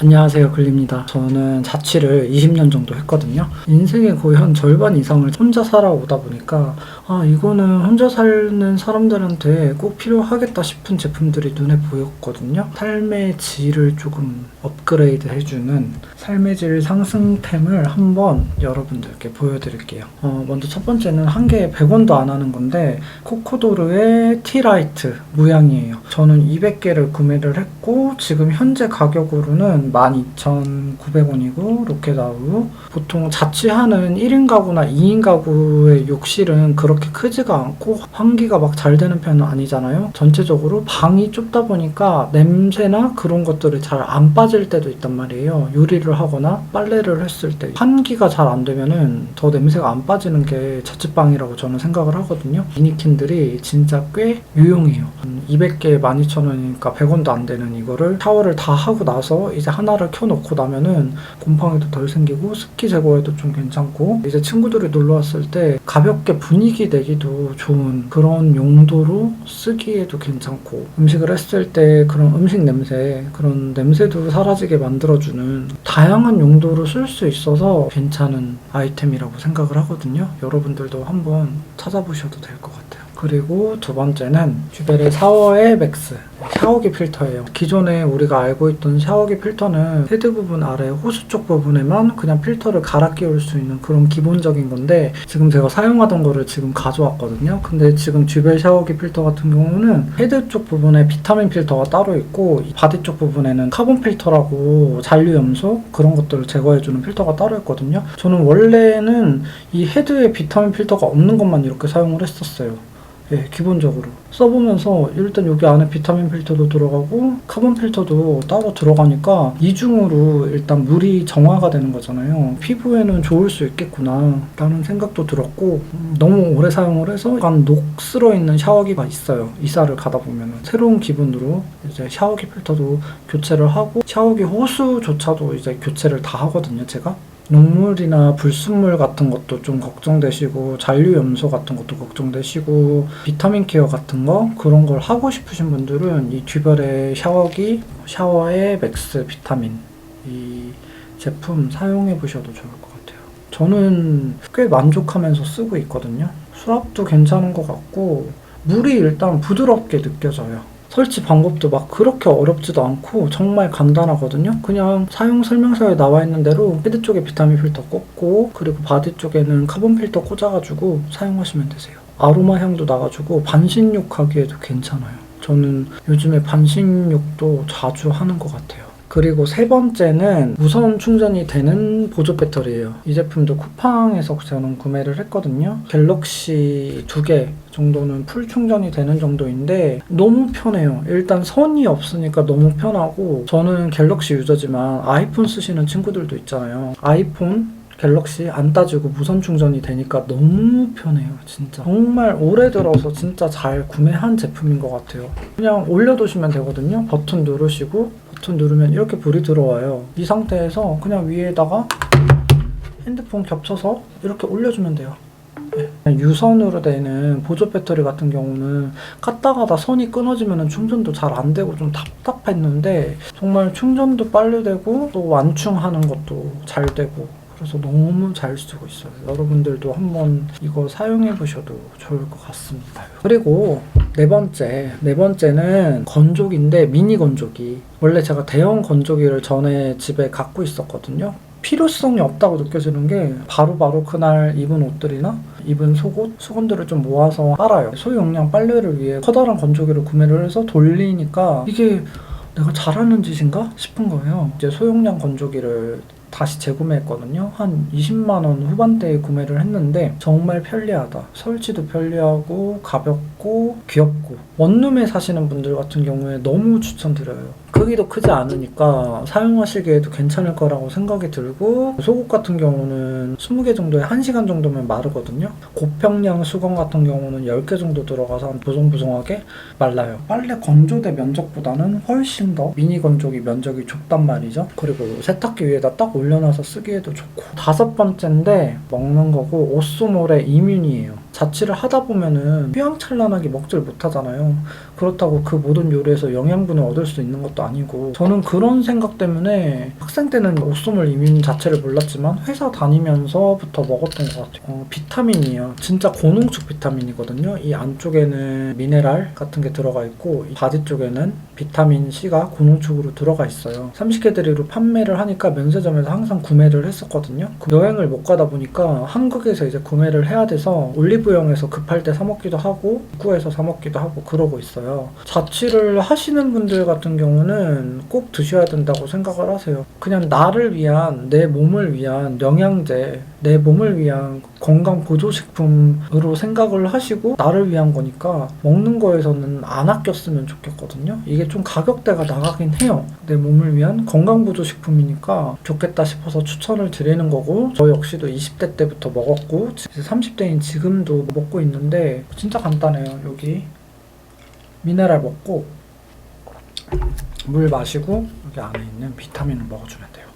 안녕하세요 글립니다. 저는 자취를 20년 정도 했거든요. 인생의 거의 한 절반 이상을 혼자 살아오다 보니까 아 이거는 혼자 사는 사람들한테 꼭 필요하겠다 싶은 제품들이 눈에 보였거든요. 삶의 질을 조금 업그레이드 해주는 삶의 질 상승템을 한번 여러분들께 보여드릴게요. 어, 먼저 첫 번째는 한 개에 100원도 안 하는 건데 코코도르의 티라이트 무향이에요. 저는 200개를 구매를 했고 지금 현재 가격으로는 12,900원이고 로켓아우 보통 자취하는 1인 가구나 2인 가구의 욕실은 그렇게 크지가 않고 환기가 막 잘 되는 편은 아니잖아요. 전체적으로 방이 좁다 보니까 냄새나 그런 것들이 잘 안 빠질 때도 있단 말이에요. 요리를 하거나 빨래를 했을 때. 환기가 잘 안 되면은 더 냄새가 안 빠지는 게 자취방이라고 저는 생각을 하거든요. 미니킨들이 진짜 꽤 유용해요. 200개에 12,000원이니까 100원도 안 되는 이거를 샤워를 다 하고 나서 이제 하나를 켜놓고 나면은 곰팡이도 덜 생기고 습기 제거에도 좀 괜찮고 이제 친구들이 놀러 왔을 때 가볍게 분위기 내기도 좋은 그런 용도로 쓰기에도 괜찮고 음식을 했을 때 그런 음식 냄새 그런 냄새도 사라지게 만들어주는 다양한 용도로 쓸 수 있어서 괜찮은 아이템이라고 생각을 하거든요. 여러분들도 한번 찾아보셔도 될 것 같아요 그리고 두 번째는 듀벨의 샤워의 맥스 샤워기 필터예요. 기존에 우리가 알고 있던 샤워기 필터는 헤드 부분 아래 호수 쪽 부분에만 그냥 필터를 갈아 끼울 수 있는 그런 기본적인 건데 지금 제가 사용하던 거를 지금 가져왔거든요. 근데 지금 듀벨 샤워기 필터 같은 경우는 헤드 쪽 부분에 비타민 필터가 따로 있고 이 바디 쪽 부분에는 카본 필터라고 잔류 염소 그런 것들을 제거해주는 필터가 따로 있거든요. 저는 원래는 이 헤드에 비타민 필터가 없는 것만 이렇게 사용을 했었어요. 예, 기본적으로 써보면서 일단 여기 안에 비타민 필터도 들어가고 카본 필터도 따로 들어가니까 이중으로 일단 물이 정화가 되는 거잖아요. 피부에는 좋을 수 있겠구나 라는 생각도 들었고 음, 너무 오래 사용을 해서 약간 녹슬어 있는 샤워기가 있어요. 이사를 가다 보면 새로운 기분으로 이제 샤워기 필터도 교체를 하고 샤워기 호수조차도 이제 교체를 다 하거든요. 제가 녹물이나 불순물 같은 것도 좀 걱정되시고 잔류 염소 같은 것도 걱정되시고 비타민 케어 같은 거 그런 걸 하고 싶으신 분들은 이 듀벨의 샤워기 샤워의 맥스 비타민 이 제품 사용해 보셔도 좋을 것 같아요. 저는 꽤 만족하면서 쓰고 있거든요. 수압도 괜찮은 것 같고 물이 일단 부드럽게 느껴져요. 설치 방법도 막 그렇게 어렵지도 않고 정말 간단하거든요. 그냥 사용 설명서에 나와 있는 대로 헤드 쪽에 비타민 필터 꽂고 그리고 바디 쪽에는 카본 필터 꽂아가지고 사용하시면 되세요. 아로마 향도 나가지고 반신욕 하기에도 괜찮아요. 저는 요즘에 반신욕도 자주 하는 것 같아요. 그리고 세 번째는 무선 충전이 되는 보조 배터리예요. 이 제품도 쿠팡에서 저는 구매를 했거든요. 갤럭시 두 개 정도는 풀 충전이 되는 정도인데 너무 편해요. 일단 선이 없으니까 너무 편하고 저는 갤럭시 유저지만 아이폰 쓰시는 친구들도 있잖아요. 아이폰 갤럭시 안 따지고 무선 충전이 되니까 너무 편해요 진짜 정말 오래 들어서 진짜 잘 구매한 제품인 것 같아요 그냥 올려두시면 되거든요 버튼 누르시고 버튼 누르면 이렇게 불이 들어와요 이 상태에서 그냥 위에다가 핸드폰 겹쳐서 이렇게 올려주면 돼요 네. 유선으로 되는 보조 배터리 같은 경우는 갔다 가다 선이 끊어지면 충전도 잘 안 되고 좀 답답했는데 정말 충전도 빨리 되고 또 완충하는 것도 잘 되고 그래서 너무 잘 쓰고 있어요. 여러분들도 한번 이거 사용해 보셔도 좋을 것 같습니다. 그리고 네 번째, 네 번째는 건조기인데 미니 건조기. 원래 제가 대형 건조기를 전에 집에 갖고 있었거든요. 필요성이 없다고 느껴지는 게 바로바로 그날 입은 옷들이나 입은 속옷, 수건들을 좀 모아서 빨아요. 소용량 빨래를 위해 커다란 건조기를 구매를 해서 돌리니까 이게 내가 잘하는 짓인가 싶은 거예요. 이제 소용량 건조기를 다시 재구매했거든요. 한 20만 원 후반대에 구매를 했는데 정말 편리하다. 설치도 편리하고 가볍고 귀엽고 원룸에 사시는 분들 같은 경우에 너무 추천드려요. 크기도 크지 않으니까 사용하시기에도 괜찮을 거라고 생각이 들고 속옷 같은 경우는 20개 정도에 1시간 정도면 마르거든요. 고평량 수건 같은 경우는 10개 정도 들어가서 한 보송보송하게 말라요. 빨래 건조대 면적보다는 훨씬 더 미니 건조기 면적이 좁단 말이죠. 그리고 세탁기 위에다 딱 올려놔서 쓰기에도 좋고 다섯 번째인데 먹는 거고 오쏘몰의 이뮨이에요. 자취를 하다 보면은 휘황찬란하게 먹질 못하잖아요. 그렇다고 그 모든 요리에서 영양분을 얻을 수 있는 것도 아니고 저는 그런 생각 때문에 학생 때는 옥솜을 이민 자체를 몰랐지만 회사 다니면서부터 먹었던 것 같아요. 어, 비타민이에요. 진짜 고농축 비타민이거든요. 이 안쪽에는 미네랄 같은 게 들어가 있고 이 바디 쪽에는 비타민 C가 고농축으로 들어가 있어요. 30개들이로 판매를 하니까 면세점에서 항상 구매를 했었거든요. 그 여행을 못 가다 보니까 한국에서 이제 구매를 해야 돼서 올리 브영에서 급할 때 사 먹기도 하고 입구에서 사 먹기도 하고 그러고 있어요. 자취를 하시는 분들 같은 경우는 꼭 드셔야 된다고 생각을 하세요. 그냥 나를 위한 내 몸을 위한 영양제, 내 몸을 위한 건강 보조식품으로 생각을 하시고 나를 위한 거니까 먹는 거에서는 안 아꼈으면 좋겠거든요. 이게 좀 가격대가 나가긴 해요. 내 몸을 위한 건강 보조식품이니까 좋겠다 싶어서 추천을 드리는 거고 저 역시도 20대 때부터 먹었고 이제 30대인 지금도 먹고 있는데 진짜 간단해요. 여기 미네랄 먹고 물 마시고 여기 안에 있는 비타민을 먹어주면 돼요.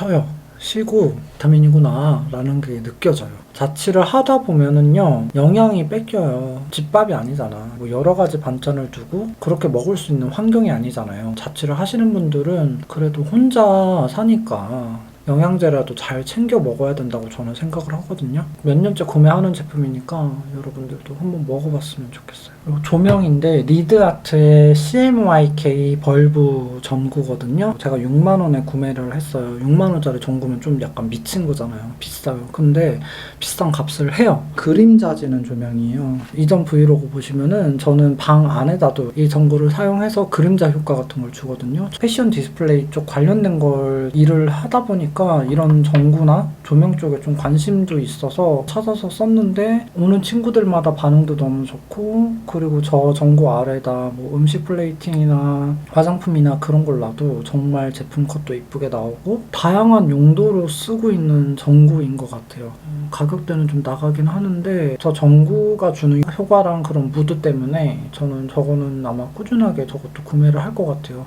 쉬어요. 쉬고 비타민이구나 라는 게 느껴져요. 자취를 하다 보면은요, 영양이 뺏겨요. 집밥이 아니잖아. 뭐 여러 가지 반찬을 두고 그렇게 먹을 수 있는 환경이 아니잖아요. 자취를 하시는 분들은 그래도 혼자 사니까 영양제라도 잘 챙겨 먹어야 된다고 저는 생각을 하거든요. 몇 년째 구매하는 제품이니까 여러분들도 한번 먹어봤으면 좋겠어요. 그리고 조명인데 리드아트의 CMYK 벌브 전구거든요. 제가 6만 원에 구매를 했어요. 6만 원짜리 전구면 좀 약간 미친 거잖아요. 비싸요. 근데 비싼 값을 해요. 그림자지는 조명이에요. 이전 브이로그 보시면은 저는 방 안에다도 이 전구를 사용해서 그림자 효과 같은 걸 주거든요. 패션 디스플레이 쪽 관련된 걸 일을 하다 보니까 이런 전구나 조명 쪽에 좀 관심도 있어서 찾아서 썼는데 오는 친구들마다 반응도 너무 좋고 그리고 저 전구 아래다 뭐 음식 플레이팅이나 화장품이나 그런 걸 놔도 정말 제품 컷도 이쁘게 나오고 다양한 용도로 쓰고 있는 전구인 것 같아요. 음, 가격대는 좀 나가긴 하는데 저 전구가 주는 효과랑 그런 무드 때문에 저는 저거는 아마 꾸준하게 저것도 구매를 할 것 같아요.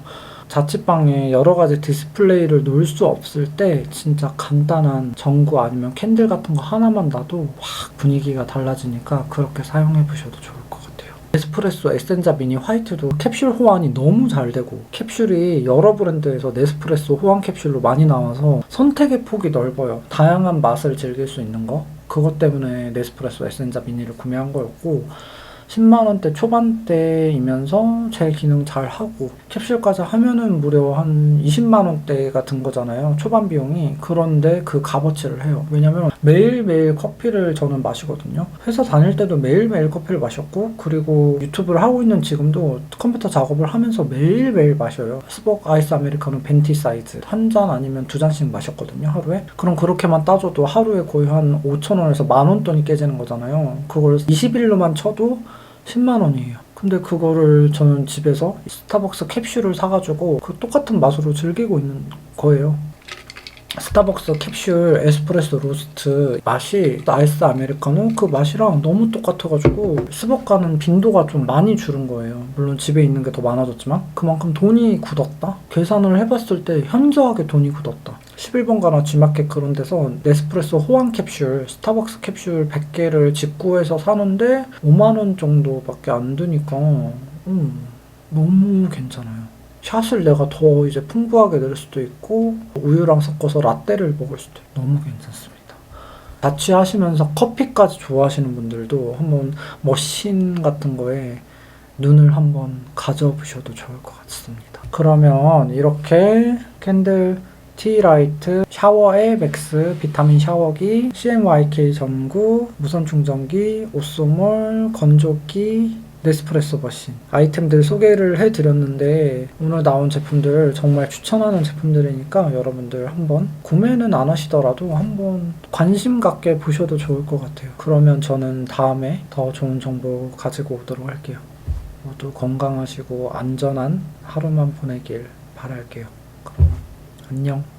자취방에 여러 가지 디스플레이를 놓을 수 없을 때 진짜 간단한 전구 아니면 캔들 같은 거 하나만 놔도 확 분위기가 달라지니까 그렇게 사용해 보셔도 좋을 것 같아요. 네스프레소 에센자 미니 화이트도 캡슐 호환이 너무 잘 되고 캡슐이 여러 브랜드에서 네스프레소 호환 캡슐로 많이 나와서 선택의 폭이 넓어요. 다양한 맛을 즐길 수 있는 거. 그것 때문에 네스프레소 에센자 미니를 구매한 거였고 10만 원대 초반대이면서 제 기능 잘 하고 캡슐까지 하면은 무려 한 20만 원대가 든 거잖아요. 초반 비용이. 그런데 그 값어치를 해요. 왜냐면 매일매일 커피를 저는 마시거든요. 회사 다닐 때도 매일매일 커피를 마셨고 그리고 유튜브를 하고 있는 지금도 컴퓨터 작업을 하면서 매일매일 마셔요. 스벅 아이스 아메리카노 벤티 사이즈 한 잔 아니면 두 잔씩 마셨거든요. 하루에. 그럼 그렇게만 따져도 하루에 거의 한 5천 원에서 만 원 돈이 깨지는 거잖아요. 그걸 20일로만 쳐도 10만 원이에요. 근데 그거를 저는 집에서 스타벅스 캡슐을 사가지고 그 똑같은 맛으로 즐기고 있는 거예요. 스타벅스 캡슐 에스프레소 로스트 맛이 아이스 아메리카노 그 맛이랑 너무 똑같아가지고 스벅 가는 빈도가 좀 많이 줄은 거예요. 물론 집에 있는 게 더 많아졌지만 그만큼 돈이 굳었다? 계산을 해봤을 때 현저하게 돈이 굳었다. 11번가나 G마켓 그런 데서 네스프레소 호환 캡슐, 스타벅스 캡슐 100개를 직구해서 사는데 5만원 정도밖에 안 드니까 음, 너무 괜찮아요. 샷을 내가 더 이제 풍부하게 낼 수도 있고 우유랑 섞어서 라떼를 먹을 수도 있고 너무 괜찮습니다. 자취하시면서 커피까지 좋아하시는 분들도 한번 머신 같은 거에 눈을 한번 가져보셔도 좋을 것 같습니다. 그러면 이렇게 캔들 티라이트 샤워의 맥스 비타민 샤워기 CMYK 전구 무선 충전기 오쏘몰 건조기 네스프레소 머신 아이템들 소개를 해드렸는데 오늘 나온 제품들 정말 추천하는 제품들이니까 여러분들 한번 구매는 안 하시더라도 한번 관심 갖게 보셔도 좋을 것 같아요. 그러면 저는 다음에 더 좋은 정보 가지고 오도록 할게요. 모두 건강하시고 안전한 하루만 보내길 바랄게요. 그럼 안녕.